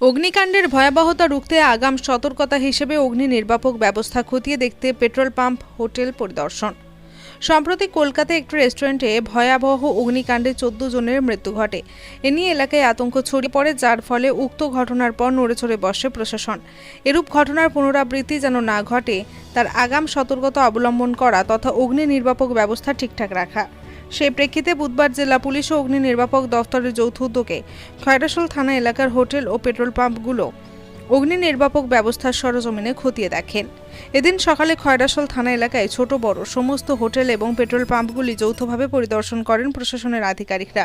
অগ্নিকাণ্ডের ভয়াবহতা রুখতে আগাম সতর্কতা হিসেবে অগ্নি নির্বাপক ব্যবস্থা খতিয়ে দেখতে পেট্রোল পাম্প হোটেল পরিদর্শন। সম্প্রতি কলকাতায় একটি রেস্টুরেন্টে ভয়াবহ অগ্নিকাণ্ডে চোদ্দ জনের মৃত্যু ঘটে। এ নিয়ে এলাকায় আতঙ্ক ছড়িয়ে পড়ে, যার ফলে উক্ত ঘটনার পর নড়েচড়ে বসে প্রশাসন। এরূপ ঘটনার পুনরাবৃত্তি যেন না ঘটে, তার আগাম সতর্কতা অবলম্বন করা তথা অগ্নি নির্বাপক ব্যবস্থা ঠিকঠাক রাখা। সেই প্রেক্ষিতে বুধবার জেলা পুলিশ ও অগ্নি নির্বাপক দফতরের যৌথ উদ্যোগে খয়রাসোল থানা এলাকার হোটেল ও পেট্রোল পাম্পগুলো অগ্নি নির্বাপক ব্যবস্থার সরজমিনে খতিয়ে দেখেন। এদিন সকালে খয়রাসোল থানা এলাকায় ছোট, বড় সমস্ত হোটেল এবং পেট্রোল পাম্পগুলি যৌথভাবে পরিদর্শন করেন প্রশাসনের আধিকারিকরা।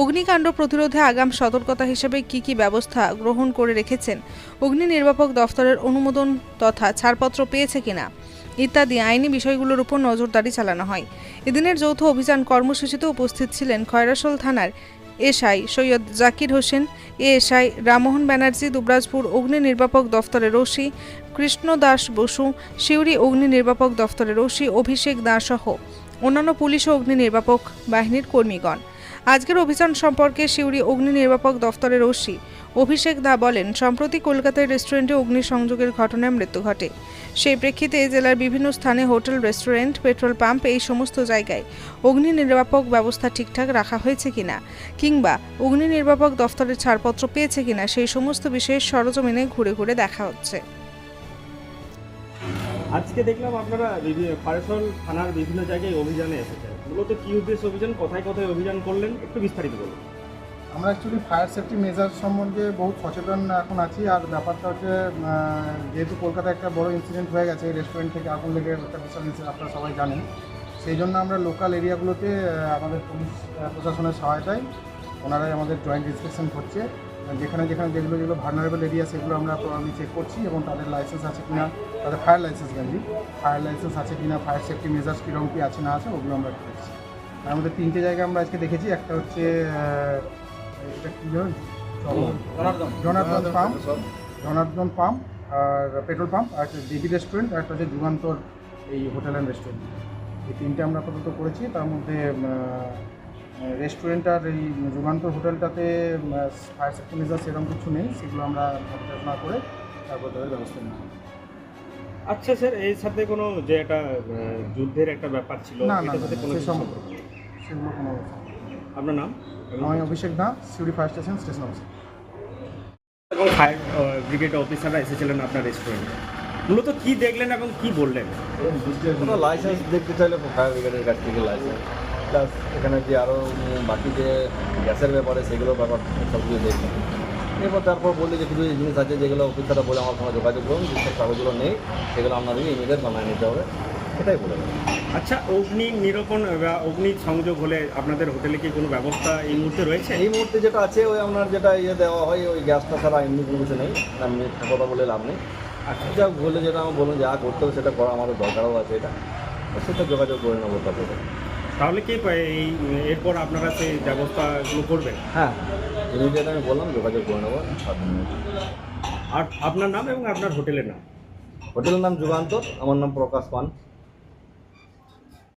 অগ্নিকাণ্ড প্রতিরোধে আগাম সতর্কতা হিসেবে কি কি ব্যবস্থা গ্রহণ করে রেখেছেন অগ্নি নির্বাপক দফতরের অনুমোদন তথা ছাড়পত্র পেয়েছে কিনা ইত্যাদি আইনি বিষয়গুলোর উপর নজরদারি চালানো হয়। এদিনের যৌথ অভিযান কর্মসূচিতে উপস্থিত ছিলেন খয়রাসোল থানার এসআই সৈয়দ জাকির হোসেন, এএসআই রামমোহন ব্যানার্জি, দুবরাজপুর অগ্নি নির্বাপক দফতরের ওসি কৃষ্ণ দাস বসু, সিউড়ি অগ্নি নির্বাপক দফতরের ওসি অভিষেক দাস সহ অন্যান্য পুলিশ ও অগ্নি নির্বাপক বাহিনীর কর্মীগণ। আজকের অভিযান সম্পর্কে সিউড়ি অগ্নি নির্বাপক দফতরের ওসি অভিষেক দা বলেন, সম্প্রতি কলকাতায় রেস্টুরেন্টে অগ্নিসংযোগের ঘটনায় মৃত্যু ঘটে। সেই প্রেক্ষিতে জেলার বিভিন্ন স্থানে হোটেল, রেস্টুরেন্ট, পেট্রোল পাম্প এই সমস্ত জায়গায় অগ্নি নির্বাপক ব্যবস্থা ঠিকঠাক রাখা হয়েছে কিনা কিংবা অগ্নি নির্বাপক দফতরের ছাড়পত্র পেয়েছে কিনা সেই সমস্ত বিষয়ের সরজমিনে ঘুরে ঘুরে দেখা হচ্ছে। আজকে দেখলাম আপনারা ফারেসল থানার বিভিন্ন জায়গায় অভিযানে এসেছেন। মূলত কি উদ্দেশ্য অভিযান, কোথায় কোথায় অভিযান করলেন, একটু বিস্তারিত বলুন। আমরা অ্যাকচুয়ালি ফায়ার সেফটি মেজার সম্বন্ধে বহুত সচেতন এখন আছি। আর ব্যাপারটা হচ্ছে যেহেতু কলকাতায় একটা বড় ইনসিডেন্ট হয়ে গেছে রেস্টুরেন্ট থেকে আগুন লেগে একটা বিশাল ইনসিডেন্ট আপনারা সবাই জানেন। সেই জন্য আমরা লোকাল এরিয়াগুলোতে আমাদের পুলিশ প্রশাসনের সহায়তায় ওনারাই আমাদের জয়েন্ট ইন্সপেকশন করছে। যেখানে যেখানে যেগুলো যেগুলো ভার্নারেবল এরিয়া সেগুলো আমরা আমি চেক করছি এবং তাদের লাইসেন্স আছে কিনা, তাদের fire licence mainly fire licence আছে কিনা ফায়ার সেফটি মেজার্স কীরকম কী আছে না আছে, ওগুলো আমরা দেখছি তার মধ্যে তিনটে জায়গা আমরা আজকে দেখেছি। একটা হচ্ছে এটা কি জানেন জনার্দন পাম্প জনার্দন পাম্প আর পেট্রোল পাম্প আর একটা দেবী রেস্টুরেন্ট আর একটা হচ্ছে যুগান্তর এই হোটেল অ্যান্ড রেস্টুরেন্ট এই তিনটে আমরা আপাতত করেছি। তার মধ্যে রেস্টুরেন্ট আর এই যুগান্তর হোটেলটাতে ফায়ার সেফটি মেজার সেরকম কিছু নেই। সেগুলো আমরা না করে তারপর তাদের ব্যবস্থা নিই আচ্ছা স্যার এর সাথে কোনো যে একটা যুদ্ধের একটা ব্যাপার ছিল না না সাথে কোনো সম্পর্ক সম্পর্ক সেগুলো কোনো আপনার নাম? আমি অভিষেক দা Suri fire station station officer এবং ফায়ার ব্রিগেড অফিসাররা এসেছিলেন আপনার রেস্টুরেন্টে মূলত কি দেখলেন এবং কি বললেন? কোনো লাইসেন্স দেখতে চাইলে ফায়ার ব্রিগেডের কাছ থেকে লাইসেন্স প্লাস এখানে যে আরও বাকি যে গ্যাসের ব্যাপারে সেগুলো ব্যাপার সব কিছু দেখলাম। এরপর তারপর বললে যে কিছু জিনিস আছে যেগুলো অফিসাররা বলে আমার সঙ্গে যোগাযোগ করুন যেসব কাগজগুলো নেই সেগুলো আপনাদেরকে ইমিডিয়েট বানিয়ে নিতে হবে। এটাই বলে আচ্ছা অগ্নি নিরূপণ বা অগ্নি সংযোগ হলে আপনাদের হোটেলে কি কোনো ব্যবস্থা এই মুহূর্তে রয়েছে? এই মুহূর্তে যেটা আছে ওই আপনার যেটা ইয়ে দেওয়া হয় ওই গ্যাসটা ছাড়া এমনি কোনো কিছু নেই। আমি কথা বলে লাভ নেই। আচ্ছা। যা বলে যেটা আমার বলুন যা করতে হবে সেটা করা আমাদের দরকারও আছে এটা। সেটা যোগাযোগ করে নেব তারপরে। তাহলে কি এই এরপর আপনারা সেই ব্যবস্থাগুলো করবেন? হ্যাঁ ইমিডিয়েট আমি বললাম যোগাযোগ করে নেব আর আপনার নাম এবং আপনার হোটেলের নাম? হোটেলের নাম যুগান্তর আমার নাম প্রকাশ পান।